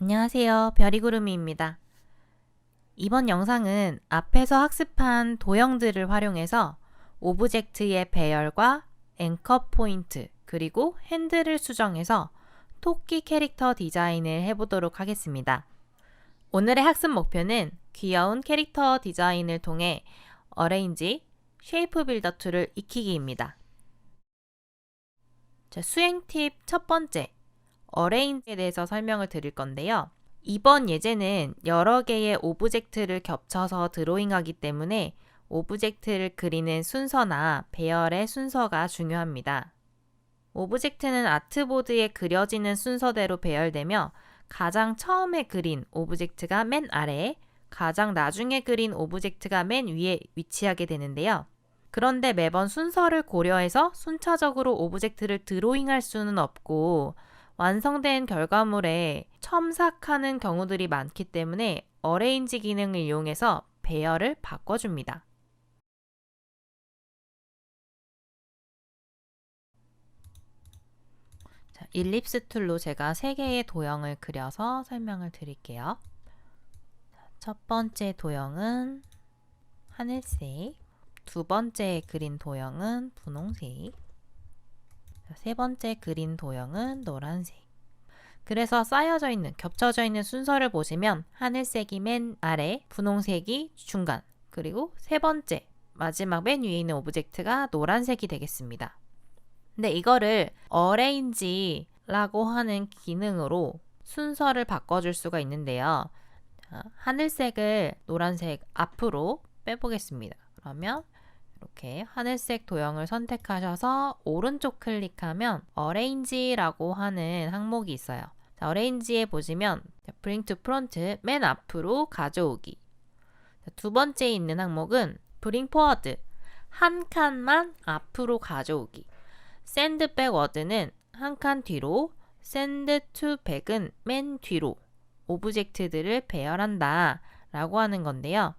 안녕하세요. 별이구름이입니다. 이번 영상은 앞에서 학습한 도형들을 활용해서 오브젝트의 배열과 앵커 포인트 그리고 핸들을 수정해서 토끼 캐릭터 디자인을 해보도록 하겠습니다. 오늘의 학습 목표는 귀여운 캐릭터 디자인을 통해 어레인지, 쉐이프 빌더 툴을 익히기입니다. 자, 수행 팁 첫 번째, 어레인지에 대해서 설명을 드릴 건데요. 이번 예제는 여러 개의 오브젝트를 겹쳐서 드로잉하기 때문에 오브젝트를 그리는 순서나 배열의 순서가 중요합니다. 오브젝트는 아트보드에 그려지는 순서대로 배열되며 가장 처음에 그린 오브젝트가 맨 아래에 가장 나중에 그린 오브젝트가 맨 위에 위치하게 되는데요. 그런데 매번 순서를 고려해서 순차적으로 오브젝트를 드로잉할 수는 없고 완성된 결과물에 첨삭하는 경우들이 많기 때문에 어레인지 기능을 이용해서 배열을 바꿔줍니다. 자, 일립스 툴로 제가 3개의 도형을 그려서 설명을 드릴게요. 첫 번째 도형은 하늘색, 두 번째 그린 도형은 분홍색, 세 번째 그린 도형은 노란색. 그래서 쌓여져 있는, 겹쳐져 있는 순서를 보시면 하늘색이 맨 아래, 분홍색이 중간, 그리고 세 번째, 마지막 맨 위에 있는 오브젝트가 노란색이 되겠습니다. 근데 이거를 어레인지라고 하는 기능으로 순서를 바꿔줄 수가 있는데요. 자, 하늘색을 노란색 앞으로 빼보겠습니다. 그러면 이렇게 하늘색 도형을 선택하셔서 오른쪽 클릭하면 어레인지라고 하는 항목이 있어요. 자, 어레인지에 보시면 Bring to Front 맨 앞으로 가져오기. 자, 두 번째 있는 항목은 Bring Forward 한 칸만 앞으로 가져오기. Send Backward는 한 칸 뒤로, Send to Back은 맨 뒤로 오브젝트들을 배열한다 라고 하는 건데요.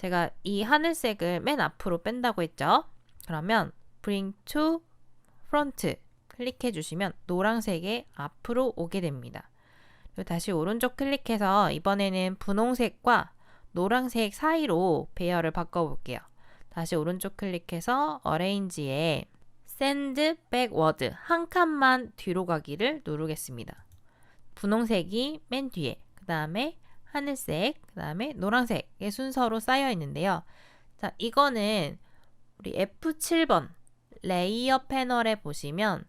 제가 이 하늘색을 맨 앞으로 뺀다고 했죠. 그러면 bring to front 클릭해 주시면 노란색의 앞으로 오게 됩니다. 그리고 다시 오른쪽 클릭해서 이번에는 분홍색과 노란색 사이로 배열을 바꿔볼게요. 다시 오른쪽 클릭해서 어레인지에 send backward 한 칸만 뒤로 가기를 누르겠습니다. 분홍색이 맨 뒤에, 그 다음에 하늘색, 그 다음에 노란색의 순서로 쌓여 있는데요. 자, 이거는 우리 F7번 레이어 패널에 보시면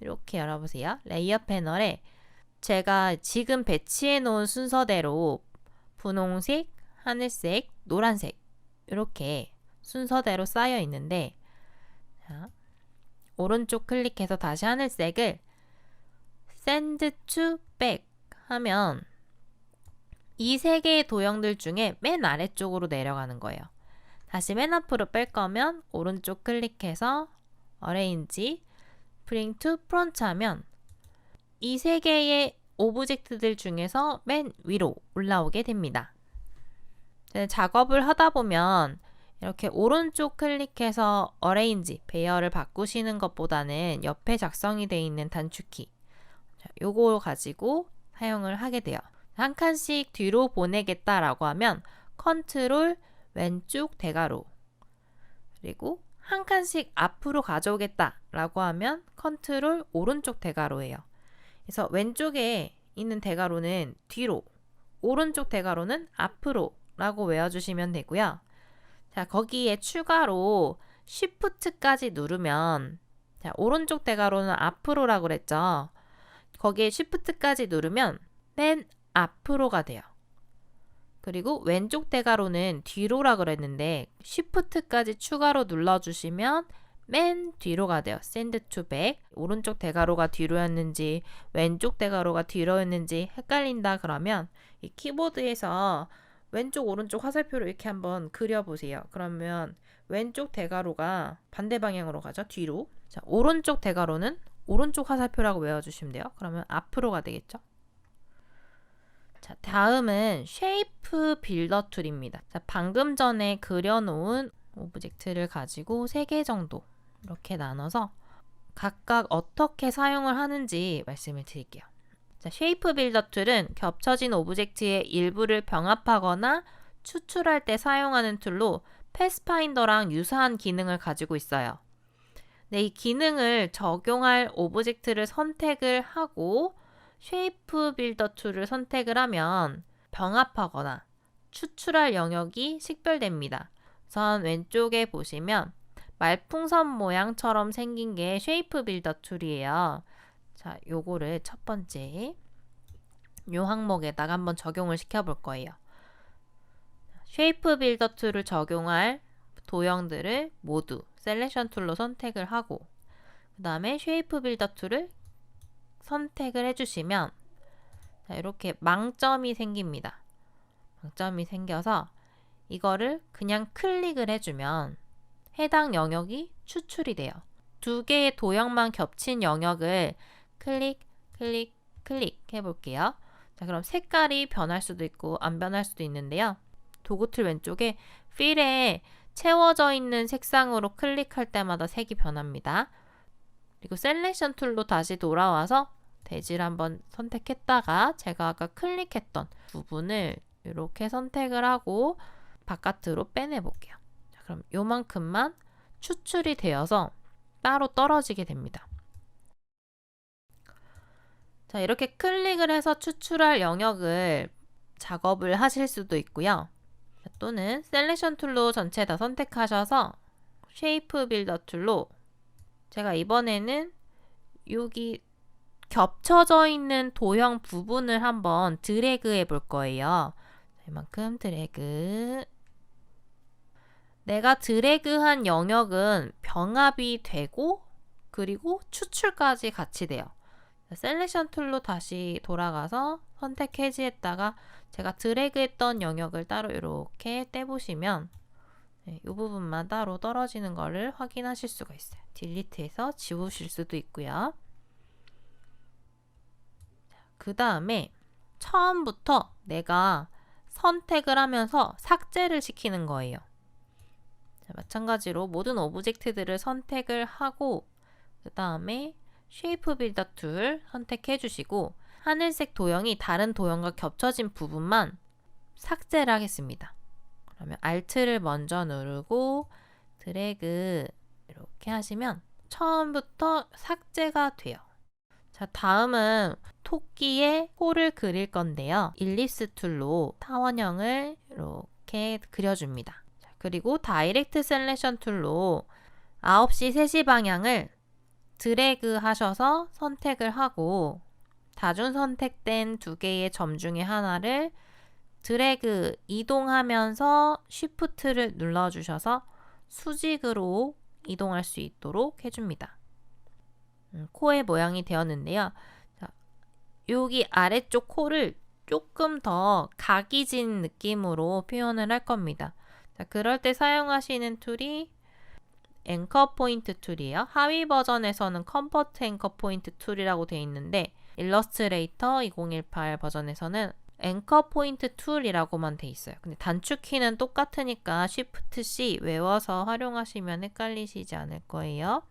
이렇게 열어보세요. 레이어 패널에 제가 지금 배치해 놓은 순서대로 분홍색, 하늘색, 노란색 이렇게 순서대로 쌓여 있는데 자, 오른쪽 클릭해서 다시 하늘색을 send to back 하면 이 세 개의 도형들 중에 맨 아래쪽으로 내려가는 거예요. 다시 맨 앞으로 뺄 거면 오른쪽 클릭해서 어레인지 bring to front 하면 이 세 개의 오브젝트들 중에서 맨 위로 올라오게 됩니다. 작업을 하다 보면 이렇게 오른쪽 클릭해서 어레인지 배열을 바꾸시는 것보다는 옆에 작성이 되어 있는 단축키 요거 가지고 사용을 하게 돼요. 한 칸씩 뒤로 보내겠다라고 하면 컨트롤 왼쪽 대괄호 그리고 한 칸씩 앞으로 가져오겠다라고 하면 컨트롤 오른쪽 대괄호예요. 그래서 왼쪽에 있는 대괄호는 뒤로, 오른쪽 대괄호는 앞으로라고 외워주시면 되고요. 자, 거기에 추가로 Shift까지 누르면 자, 오른쪽 대괄호는 앞으로라고 그랬죠. 거기에 Shift까지 누르면 맨 앞으로가 돼요. 그리고 왼쪽 대괄호는 뒤로라 그랬는데 Shift까지 추가로 눌러주시면 맨 뒤로가 돼요. To back. 오른쪽 대괄호가 뒤로였는지 왼쪽 대괄호가 뒤로였는지 헷갈린다 그러면 이 키보드에서 왼쪽 오른쪽 화살표로 이렇게 한번 그려보세요. 그러면 왼쪽 대괄호가 반대 방향으로 가죠. 뒤로. 자, 오른쪽 대괄호는 오른쪽 화살표라고 외워주시면 돼요. 그러면 앞으로가 되겠죠. 자, 다음은 쉐이프 빌더 툴입니다. 자, 방금 전에 그려놓은 오브젝트를 가지고 3개 정도 이렇게 나눠서 각각 어떻게 사용을 하는지 말씀을 드릴게요. 자, 자, 쉐이프 빌더 툴은 겹쳐진 오브젝트의 일부를 병합하거나 추출할 때 사용하는 툴로 패스파인더랑 유사한 기능을 가지고 있어요. 네, 이 기능을 적용할 오브젝트를 선택을 하고 쉐이프 빌더 툴을 선택을 하면 병합하거나 추출할 영역이 식별됩니다. 우선 왼쪽에 보시면 말풍선 모양처럼 생긴 게 쉐이프 빌더 툴이에요. 자, 요거를 첫 번째 요 항목에다가 한번 적용을 시켜 볼 거예요. 쉐이프 빌더 툴을 적용할 도형들을 모두 셀렉션 툴로 선택을 하고 그 다음에 쉐이프 빌더 툴을 선택을 해주시면 자, 이렇게 망점이 생깁니다. 망점이 생겨서 이거를 그냥 클릭을 해주면 해당 영역이 추출이 돼요. 두 개의 도형만 겹친 영역을 클릭, 클릭, 클릭 해볼게요. 자, 그럼 색깔이 변할 수도 있고 안 변할 수도 있는데요. 도구틀 왼쪽에 필에 채워져 있는 색상으로 클릭할 때마다 색이 변합니다. 그리고 셀렉션 툴로 다시 돌아와서 대지를 한번 선택했다가 제가 아까 클릭했던 부분을 이렇게 선택을 하고 바깥으로 빼내 볼게요. 자, 그럼 요만큼만 추출이 되어서 따로 떨어지게 됩니다. 자, 이렇게 클릭을 해서 추출할 영역을 작업을 하실 수도 있고요. 또는 셀렉션 툴로 전체 다 선택하셔서 쉐이프 빌더 툴로 제가 이번에는 여기 겹쳐져 있는 도형 부분을 한번 드래그 해볼 거예요. 이만큼 드래그. 내가 드래그한 영역은 병합이 되고 그리고 추출까지 같이 돼요. 셀렉션 툴로 다시 돌아가서 선택 해지했다가 제가 드래그했던 영역을 따로 이렇게 떼보시면 네, 이 부분만 따로 떨어지는 것을 확인하실 수가 있어요. 딜리트해서 지우실 수도 있고요. 그 다음에 처음부터 내가 선택을 하면서 삭제를 시키는 거예요. 자, 마찬가지로 모든 오브젝트들을 선택을 하고 그 다음에 쉐이프 빌더 툴 선택해 주시고 하늘색 도형이 다른 도형과 겹쳐진 부분만 삭제를 하겠습니다. 그러면 Alt를 먼저 누르고 드래그 이렇게 하시면 처음부터 삭제가 돼요. 자, 다음은 토끼의 코를 그릴 건데요. 일립스 툴로 타원형을 이렇게 그려줍니다. 자, 그리고 다이렉트 셀렉션 툴로 9시 3시 방향을 드래그 하셔서 선택을 하고 다중 선택된 두 개의 점 중에 하나를 드래그 이동하면서 쉬프트를 눌러주셔서 수직으로 이동할 수 있도록 해줍니다. 음, 코의 모양이 되었는데요. 자, 여기 아래쪽 코를 조금 더 각이 진 느낌으로 표현을 할 겁니다. 자, 그럴 때 사용하시는 툴이 앵커 포인트 툴이에요. 하위 버전에서는 컴포트 앵커 포인트 툴이라고 되어 있는데 일러스트레이터 2018 버전에서는 앵커 포인트 툴이라고만 돼 있어요. 근데 단축키는 똑같으니까 Shift C 외워서 활용하시면 헷갈리시지 않을 거예요.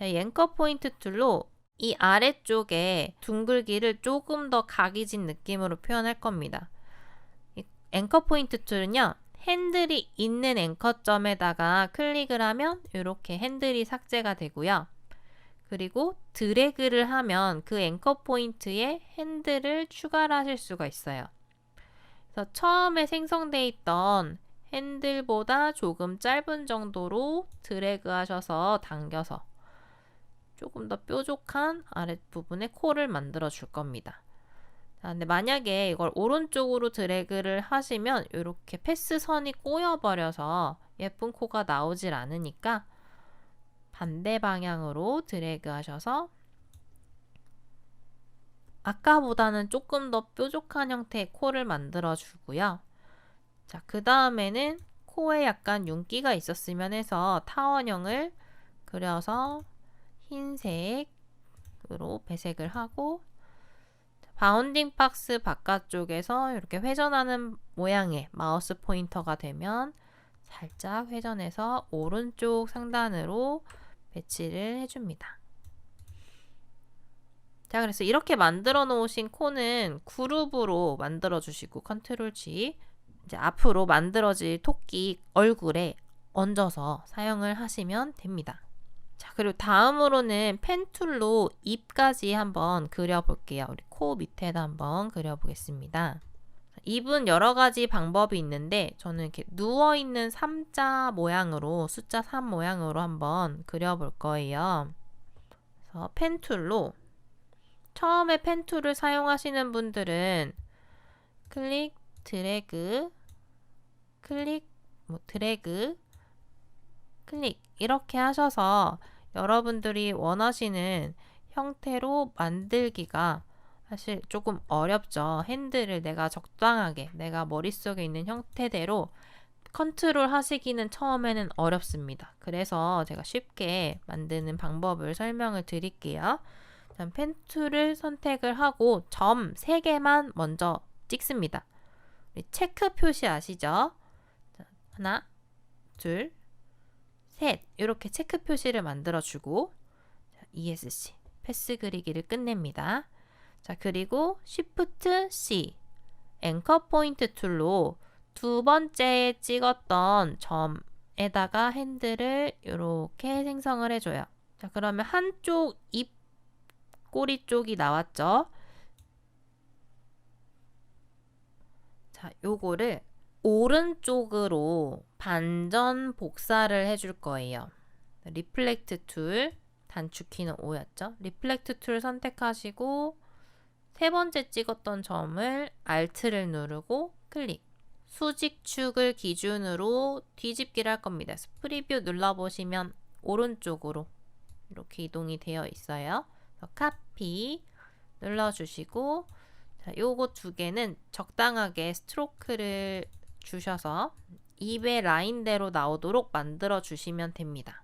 앵커 포인트 툴로 이 아래쪽에 둥글기를 조금 더 각이 진 느낌으로 표현할 겁니다. 이 앵커 포인트 툴은요. 핸들이 있는 앵커점에다가 클릭을 하면 이렇게 핸들이 삭제가 되고요. 그리고 드래그를 하면 그 앵커 포인트에 핸들을 추가를 하실 수가 있어요. 그래서 처음에 생성돼 있던 핸들보다 조금 짧은 정도로 드래그 하셔서 당겨서 조금 더 뾰족한 아랫부분에 코를 만들어 줄 겁니다. 자, 근데 만약에 이걸 오른쪽으로 드래그를 하시면 이렇게 패스선이 꼬여버려서 예쁜 코가 나오질 않으니까 반대 방향으로 드래그 하셔서 아까보다는 조금 더 뾰족한 형태의 코를 만들어 주고요. 자, 그 다음에는 코에 약간 윤기가 있었으면 해서 타원형을 그려서 흰색으로 배색을 하고 바운딩 박스 바깥쪽에서 이렇게 회전하는 모양의 마우스 포인터가 되면 살짝 회전해서 오른쪽 상단으로 배치를 해줍니다. 자, 그래서 이렇게 만들어 놓으신 코는 그룹으로 만들어 주시고 컨트롤 G 이제 앞으로 만들어질 토끼 얼굴에 얹어서 사용을 하시면 됩니다. 자, 그리고 다음으로는 펜툴로 입까지 한번 그려 볼게요. 우리 코 밑에다 한번 그려 보겠습니다. 입은 여러 가지 방법이 있는데 저는 이렇게 누워 있는 삼자 모양으로 숫자 3 모양으로 한번 그려 볼 거예요. 그래서 펜툴로 처음에 펜툴을 사용하시는 분들은 클릭, 드래그, 클릭, 뭐 드래그, 클릭 이렇게 하셔서 여러분들이 원하시는 형태로 만들기가 사실 조금 어렵죠. 핸들을 내가 적당하게 내가 머릿속에 있는 형태대로 컨트롤 하시기는 처음에는 어렵습니다. 그래서 제가 쉽게 만드는 방법을 설명을 드릴게요. 펜 툴을 선택을 하고 점 3개만 먼저 찍습니다. 체크 표시 아시죠? 하나, 둘, 셋 이렇게 체크 표시를 만들어주고 ESC 패스 그리기를 끝냅니다. 자 그리고 Shift C 앵커 포인트 툴로 두 번째 찍었던 점에다가 핸들을 이렇게 생성을 해줘요. 자 그러면 한쪽 입 꼬리 쪽이 나왔죠. 자 요거를 오른쪽으로 반전 복사를 해줄 거예요. 리플렉트 툴 단축키는 5였죠. 리플렉트 툴 선택하시고 세 번째 찍었던 점을 Alt를 누르고 클릭. 수직축을 기준으로 뒤집기를 할 겁니다. 프리뷰 눌러보시면 오른쪽으로 이렇게 이동이 되어 있어요. 카피 눌러주시고 자, 요거 두 개는 적당하게 스트로크를 주셔서 입의 라인대로 나오도록 만들어 주시면 됩니다.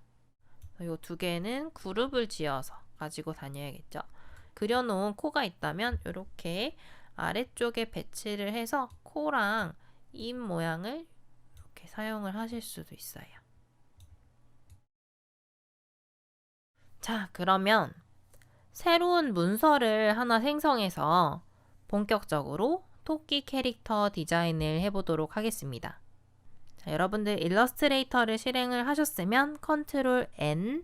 요두 개는 그룹을 지어서 가지고 다녀야겠죠. 그려놓은 코가 있다면 이렇게 아래쪽에 배치를 해서 코랑 입 모양을 이렇게 사용을 하실 수도 있어요. 자, 그러면 새로운 문서를 하나 생성해서 본격적으로 토끼 캐릭터 디자인을 해보도록 하겠습니다. 자, 여러분들 일러스트레이터를 실행을 하셨으면 컨트롤 N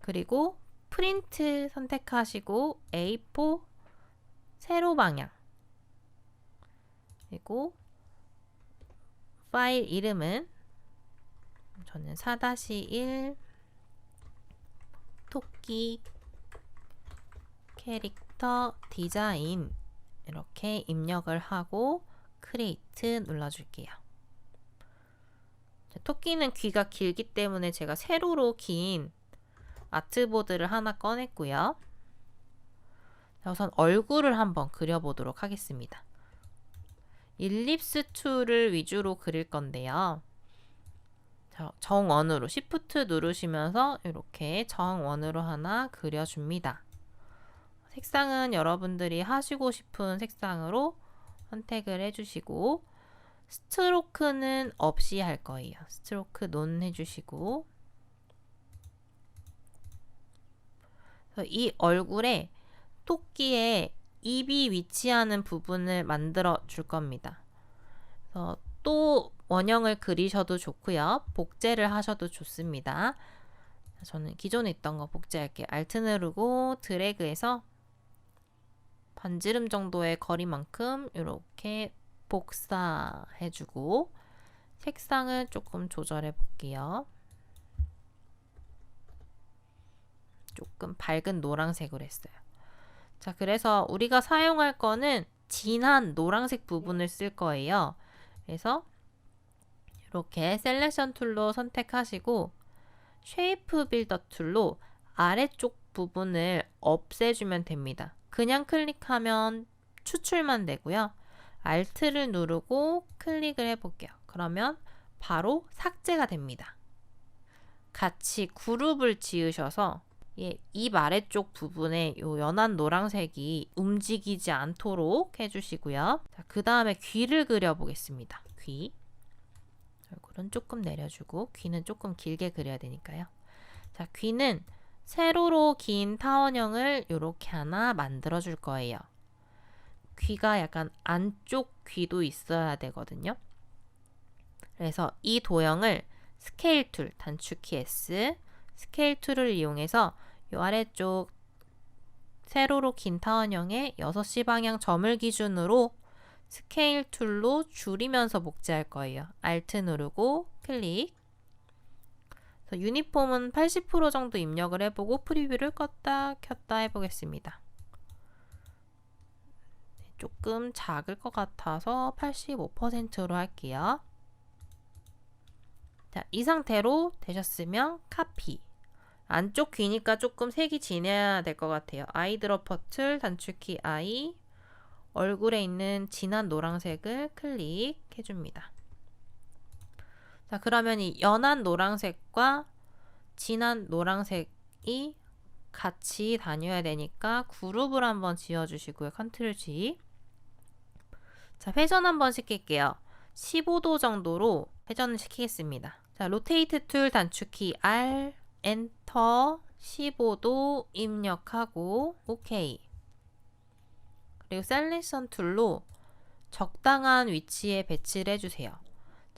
그리고 프린트 선택하시고 A4 세로 방향 그리고 파일 이름은 저는 4-1 토끼 캐릭터 디자인 이렇게 입력을 하고 크리에이트 눌러줄게요. 토끼는 귀가 길기 때문에 제가 세로로 긴 아트보드를 하나 꺼냈고요. 우선 얼굴을 한번 그려보도록 하겠습니다. 일립스 툴을 위주로 그릴 건데요. 정원으로 Shift 누르시면서 이렇게 정원으로 하나 그려줍니다. 색상은 여러분들이 하시고 싶은 색상으로 선택을 해주시고 스트로크는 없이 할 거예요. 스트로크 논 해주시고 이 얼굴에 토끼의 입이 위치하는 부분을 만들어 줄 겁니다. 또 원형을 그리셔도 좋고요. 복제를 하셔도 좋습니다. 저는 기존에 있던 거 복제할게요. Alt 누르고 드래그해서 반지름 정도의 거리만큼 이렇게 복사해주고 색상을 조금 조절해 볼게요. 조금 밝은 노란색으로 했어요. 자, 그래서 우리가 사용할 거는 진한 노란색 부분을 쓸 거예요. 그래서 이렇게 셀렉션 툴로 선택하시고 쉐이프 빌더 툴로 아래쪽 부분을 없애주면 됩니다. 그냥 클릭하면 추출만 되고요. Alt를 누르고 클릭을 해볼게요. 그러면 바로 삭제가 됩니다. 같이 그룹을 지으셔서 예, 입 아래쪽 부분에 요 연한 노란색이 움직이지 않도록 해주시고요. 그 다음에 귀를 그려보겠습니다. 귀. 얼굴은 조금 내려주고 귀는 조금 길게 그려야 되니까요. 자, 귀는 세로로 긴 타원형을 이렇게 하나 만들어 줄 거예요. 귀가 약간 안쪽 귀도 있어야 되거든요. 그래서 이 도형을 스케일 툴, 단축키 S, 스케일 툴을 이용해서 이 아래쪽 세로로 긴 타원형의 6시 방향 점을 기준으로 스케일 툴로 줄이면서 복제할 거예요. Alt 누르고 클릭. 유니폼은 80% 정도 입력을 해보고 프리뷰를 껐다 켰다 해보겠습니다. 조금 작을 것 같아서 85%로 할게요. 자, 이 상태로 되셨으면 카피. 안쪽 귀니까 조금 색이 진해야 될 것 같아요. 아이드러퍼 툴 단축키 I 얼굴에 있는 진한 노란색을 클릭해 줍니다. 자, 그러면 이 연한 노란색과 진한 노란색이 같이 다녀야 되니까 그룹을 한번 지어 주시고요. 컨트롤 G. 자, 회전 한번 시킬게요. 15도 정도로 회전을 시키겠습니다. 자, 로테이트 툴 단축키 R, 엔터, 15도 입력하고 오케이. 그리고 셀렉션 툴로 적당한 위치에 배치를 해주세요.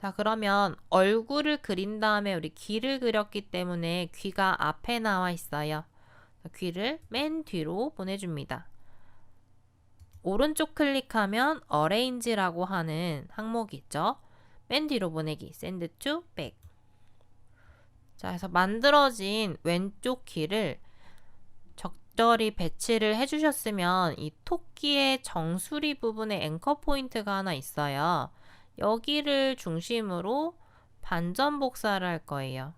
자, 그러면 얼굴을 그린 다음에 우리 귀를 그렸기 때문에 귀가 앞에 나와 있어요. 귀를 맨 뒤로 보내줍니다. 오른쪽 클릭하면 Arrange라고 하는 항목이 있죠. 맨 뒤로 보내기, Send to Back. 자, 그래서 만들어진 왼쪽 귀를 적절히 배치를 해주셨으면 이 토끼의 정수리 부분에 앵커 포인트가 하나 있어요. 여기를 중심으로 반전 복사를 할 거예요.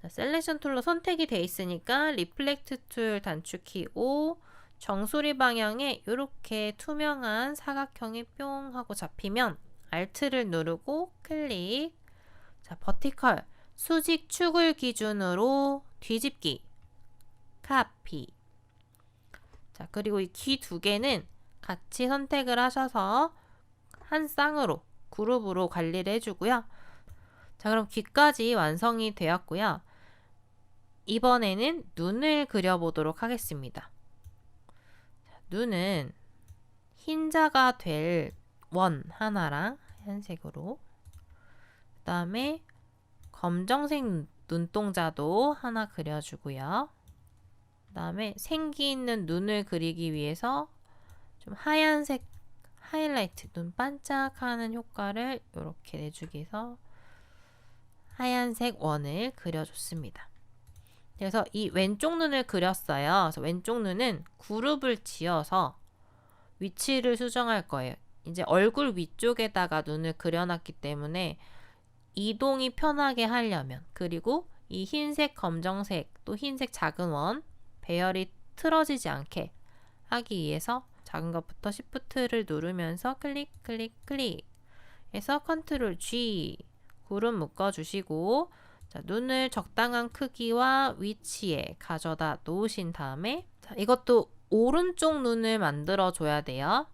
자, 셀렉션 툴로 선택이 돼 있으니까 리플렉트 툴 단축키 O 정수리 방향에 이렇게 투명한 사각형이 뿅 하고 잡히면 Alt를 누르고 클릭. 자 버티컬. 수직 축을 기준으로 뒤집기. 카피. 자 그리고 이 귀 두 개는 같이 선택을 하셔서 한 쌍으로 그룹으로 관리를 해주고요. 자 그럼 귀까지 완성이 되었고요. 이번에는 눈을 그려보도록 하겠습니다. 눈은 흰자가 될 원 하나랑 하얀색으로 그 다음에 검정색 눈동자도 하나 그려주고요. 그 다음에 생기 있는 눈을 그리기 위해서 좀 하얀색 하이라이트 눈 반짝하는 효과를 이렇게 내주기 위해서 하얀색 원을 그려줬습니다. 그래서 이 왼쪽 눈을 그렸어요. 그래서 왼쪽 눈은 그룹을 지어서 위치를 수정할 거예요. 이제 얼굴 위쪽에다가 눈을 그려놨기 때문에 이동이 편하게 하려면 그리고 이 흰색, 검정색, 또 흰색 작은 원 배열이 틀어지지 않게 하기 위해서 작은 것부터 Shift를 누르면서 클릭, 클릭, 클릭 해서 컨트롤 G 구름 묶어 주시고 자, 눈을 적당한 크기와 위치에 가져다 놓으신 다음에 자, 이것도 오른쪽 눈을 만들어 줘야 돼요.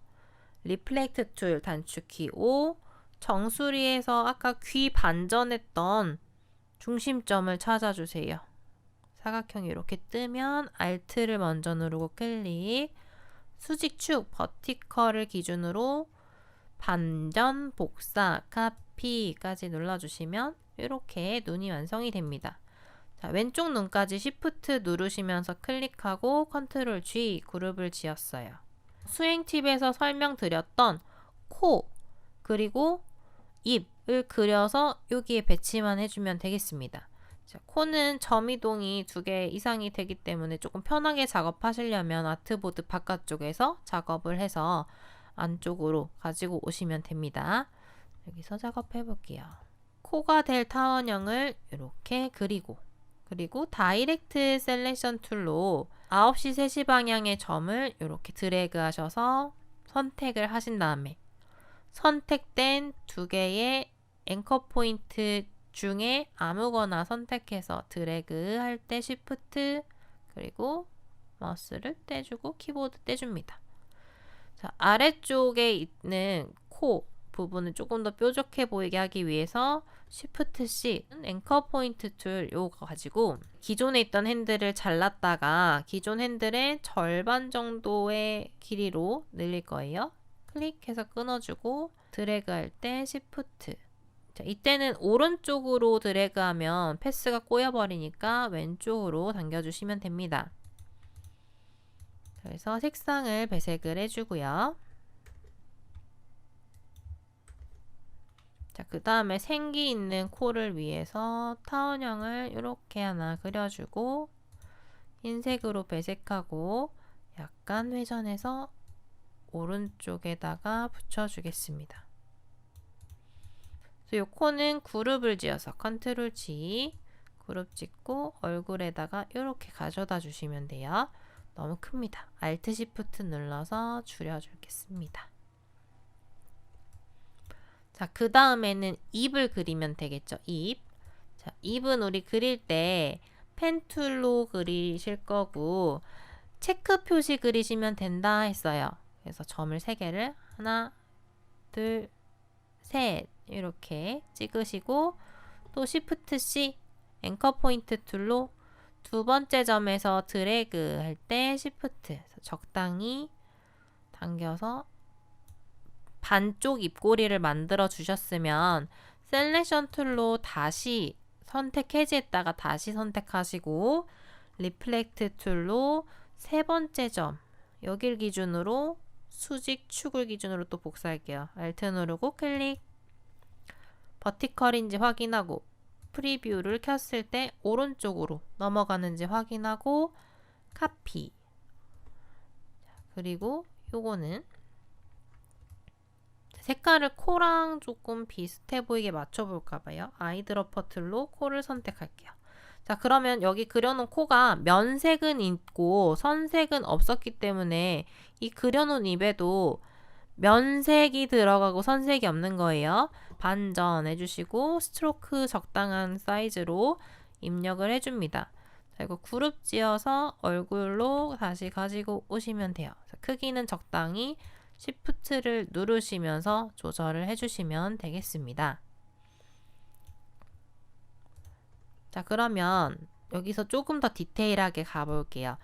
리플렉트 툴 단축키 O 정수리에서 아까 귀 반전했던 중심점을 찾아주세요. 사각형이 이렇게 뜨면 Alt를 먼저 누르고 클릭 수직축 버티컬을 기준으로 반전, 복사, 카피까지 눌러주시면 이렇게 눈이 완성이 됩니다. 자, 왼쪽 눈까지 Shift 누르시면서 클릭하고 Ctrl G 그룹을 지었어요. 수행 팁에서 설명드렸던 코 그리고 입을 그려서 여기에 배치만 해주면 되겠습니다. 자, 코는 점 이동이 두 개 이상이 되기 때문에 조금 편하게 작업하시려면 아트보드 바깥쪽에서 작업을 해서 안쪽으로 가지고 오시면 됩니다. 여기서 작업해 볼게요. 코가 될 타원형을 이렇게 그리고 그리고 다이렉트 셀렉션 툴로 9시 3시 방향의 점을 이렇게 드래그 하셔서 선택을 하신 다음에 선택된 두 개의 앵커 포인트 중에 아무거나 선택해서 드래그 할때 Shift 그리고 마우스를 떼주고 키보드 떼줍니다. 자, 아래쪽에 있는 코 부분을 조금 더 뾰족해 보이게 하기 위해서 Shift C 앵커 포인트 툴 요거 가지고 기존에 있던 핸들을 잘랐다가 기존 핸들의 절반 정도의 길이로 늘릴 거예요. 클릭해서 끊어주고 드래그 할 때 Shift 자, 이때는 오른쪽으로 드래그하면 패스가 꼬여버리니까 왼쪽으로 당겨주시면 됩니다. 그래서 색상을 배색을 해주고요. 자, 그 다음에 생기 있는 코를 위해서 타원형을 이렇게 하나 그려주고 흰색으로 배색하고 약간 회전해서 오른쪽에다가 붙여주겠습니다. 그래서 이 코는 그룹을 지어서 컨트롤 G 그룹 찍고 얼굴에다가 이렇게 가져다 주시면 돼요. 너무 큽니다. Alt Shift 눌러서 줄여주겠습니다. 자, 그 다음에는 입을 그리면 되겠죠. 입. 자, 입은 우리 그릴 때 펜툴로 그리실 거고 체크 표시 그리시면 된다 했어요. 그래서 점을 3개를 하나, 둘, 셋 이렇게 찍으시고 또 Shift C 앵커 포인트 툴로 두 번째 점에서 드래그 할 때 Shift 적당히 당겨서 반쪽 입꼬리를 만들어 주셨으면 셀렉션 툴로 다시 선택 해지했다가 다시 선택하시고 리플렉트 툴로 세 번째 점 여길 기준으로 수직 축을 기준으로 또 복사할게요. Alt 누르고 클릭 버티컬인지 확인하고 프리뷰를 켰을 때 오른쪽으로 넘어가는지 확인하고 카피 그리고 요거는 색깔을 코랑 조금 비슷해 보이게 맞춰볼까 봐요. 아이드러퍼 툴로 코를 선택할게요. 자 그러면 여기 그려놓은 코가 면색은 있고 선색은 없었기 때문에 이 그려놓은 입에도 면색이 들어가고 선색이 없는 거예요. 반전 해주시고 스트로크 적당한 사이즈로 입력을 해줍니다. 자, 이거 그룹 지어서 얼굴로 다시 가지고 오시면 돼요. 자, 크기는 적당히 Shift를 누르시면서 조절을 해주시면 되겠습니다. 자, 그러면 여기서 조금 더 디테일하게 가볼게요.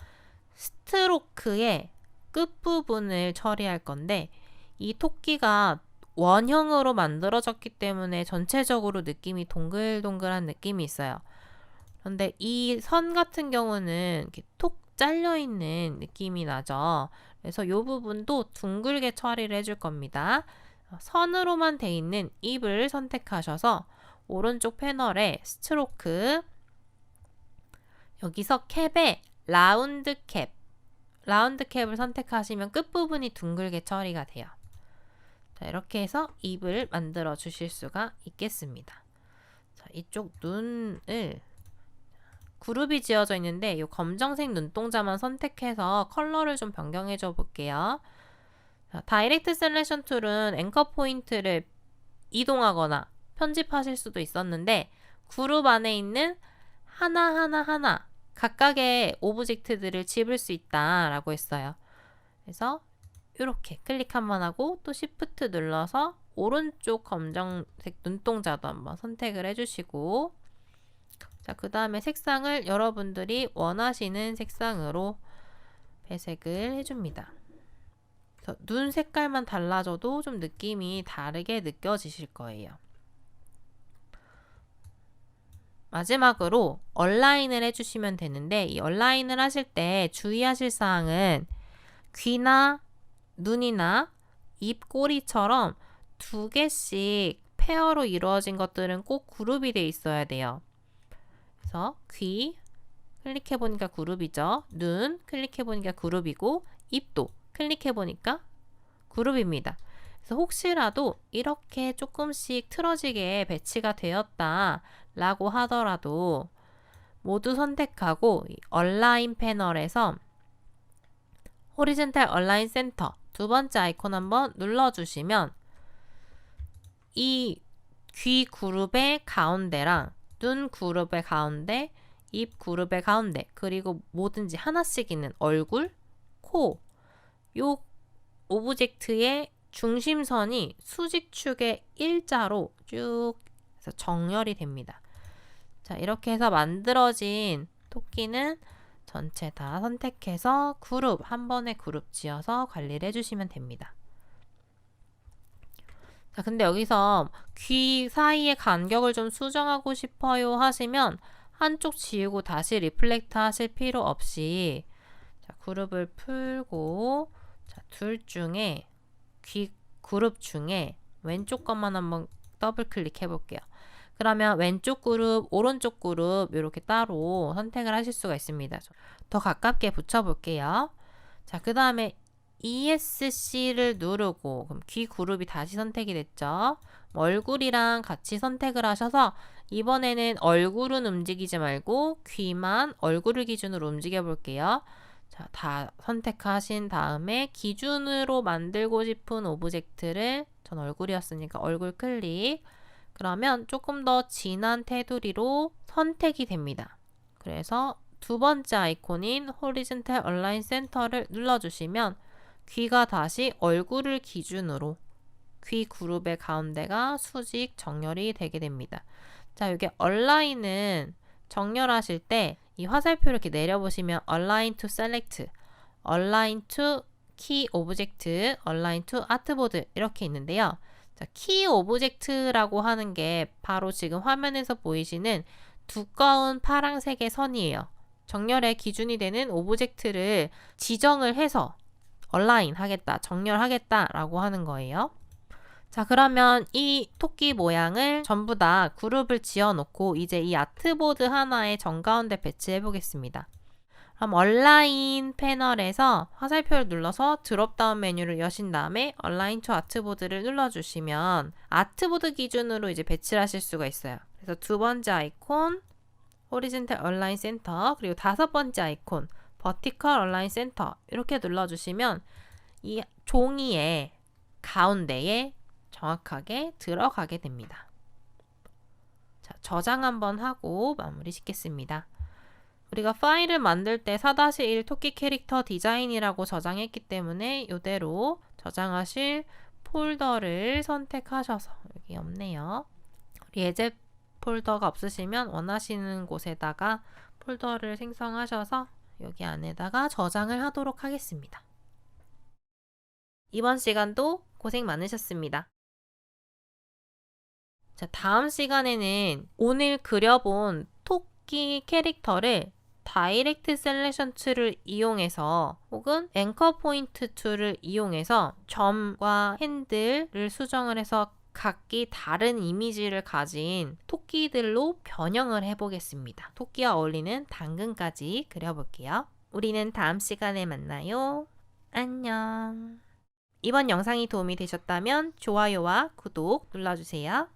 스트로크의 끝부분을 처리할 건데 이 토끼가 원형으로 만들어졌기 때문에 전체적으로 느낌이 동글동글한 느낌이 있어요. 그런데 이 선 같은 경우는 이렇게 톡 잘려 있는 느낌이 나죠. 그래서 이 부분도 둥글게 처리를 해줄 겁니다. 선으로만 돼 있는 입을 선택하셔서 오른쪽 패널에 스트로크 여기서 캡에 라운드 캡 라운드 캡을 선택하시면 끝부분이 둥글게 처리가 돼요. 자, 이렇게 해서 입을 만들어 주실 수가 있겠습니다. 자, 이쪽 눈을 그룹이 지어져 있는데 이 검정색 눈동자만 선택해서 컬러를 좀 변경해 줘 볼게요. 자, 다이렉트 셀렉션 툴은 앵커 포인트를 이동하거나 편집하실 수도 있었는데 그룹 안에 있는 하나하나 하나 각각의 오브젝트들을 집을 수 있다라고 했어요. 그래서 이렇게 클릭 한 번 하고 또 Shift 눌러서 오른쪽 검정색 눈동자도 한번 선택을 해주시고 자, 그 다음에 색상을 여러분들이 원하시는 색상으로 배색을 해줍니다. 눈 색깔만 달라져도 좀 느낌이 다르게 느껴지실 거예요. 마지막으로 얼라인을 해주시면 되는데 이 얼라인을 하실 때 주의하실 사항은 귀나 눈이나 입 꼬리처럼 두 개씩 페어로 이루어진 것들은 꼭 그룹이 돼 있어야 돼요. 그래서 귀 클릭해 보니까 그룹이죠. 눈 클릭해 보니까 그룹이고 입도 클릭해 보니까 그룹입니다. 그래서 혹시라도 이렇게 조금씩 틀어지게 배치가 되었다 라고 하더라도 모두 선택하고 얼라인 패널에서 호리젠탈 얼라인 센터 두 번째 아이콘 한번 눌러주시면 이 귀 그룹의 가운데랑 눈 그룹의 가운데, 입 그룹의 가운데, 그리고 뭐든지 하나씩 있는 얼굴, 코, 요 오브젝트의 중심선이 수직축의 일자로 쭉 정렬이 됩니다. 자, 이렇게 해서 만들어진 토끼는 전체 다 선택해서 그룹, 한 번에 그룹 지어서 관리를 해주시면 됩니다. 자, 근데 여기서 귀 사이의 간격을 좀 수정하고 싶어요 하시면 한쪽 지우고 다시 리플렉트 하실 필요 없이 자, 그룹을 풀고 자, 둘 중에 귀 그룹 중에 왼쪽 것만 한번 더블 클릭해 볼게요. 그러면 왼쪽 그룹, 오른쪽 그룹 이렇게 따로 선택을 하실 수가 있습니다. 더 가깝게 붙여 볼게요. 자, 그 다음에 ESC를 누르고 그럼 귀 그룹이 다시 선택이 됐죠. 얼굴이랑 같이 선택을 하셔서 이번에는 얼굴은 움직이지 말고 귀만 얼굴을 기준으로 움직여 볼게요. 자, 다 선택하신 다음에 기준으로 만들고 싶은 오브젝트를 전 얼굴이었으니까 얼굴 클릭. 그러면 조금 더 진한 테두리로 선택이 됩니다. 그래서 두 번째 아이콘인 Horizontal Align Center를 눌러주시면 귀가 다시 얼굴을 기준으로 귀 그룹의 가운데가 수직 정렬이 되게 됩니다. 자, 이게 얼라인은 정렬하실 때 이 화살표 이렇게 내려보시면 Align to Select, Align to Key Object, Align to Artboard 이렇게 있는데요. 자, 키 오브젝트라고 하는 게 바로 지금 화면에서 보이시는 두꺼운 파랑색의 선이에요. 정렬의 기준이 되는 오브젝트를 지정을 해서 얼라인 하겠다, 정렬하겠다라고 하는 거예요. 자, 그러면 이 토끼 모양을 전부 다 그룹을 지어 놓고 이제 이 아트보드 하나의 정가운데 배치해 보겠습니다. 그럼 얼라인 패널에서 화살표를 눌러서 드롭다운 메뉴를 여신 다음에 얼라인 투 아트보드를 눌러주시면 아트보드 기준으로 이제 배치를 하실 수가 있어요. 그래서 두 번째 아이콘 호리젠탈 얼라인 센터 그리고 다섯 번째 아이콘 버티컬 얼라인 센터 이렇게 눌러주시면 이 종이의 가운데에 정확하게 들어가게 됩니다. 자, 저장 한번 하고 마무리 짓겠습니다. 우리가 파일을 만들 때 4-1 토끼 캐릭터 디자인이라고 저장했기 때문에 이대로 저장하실 폴더를 선택하셔서 여기 없네요. 예제 폴더가 없으시면 원하시는 곳에다가 폴더를 생성하셔서 여기 안에다가 저장을 하도록 하겠습니다. 이번 시간도 고생 많으셨습니다. 자, 다음 시간에는 오늘 그려본 토끼 캐릭터를 다이렉트 셀렉션 툴을 이용해서 혹은 앵커 포인트 툴을 이용해서 점과 핸들을 수정을 해서 각기 다른 이미지를 가진 토끼들로 변형을 해보겠습니다. 토끼와 어울리는 당근까지 그려볼게요. 우리는 다음 시간에 만나요. 안녕. 이번 영상이 도움이 되셨다면 좋아요와 구독 눌러주세요.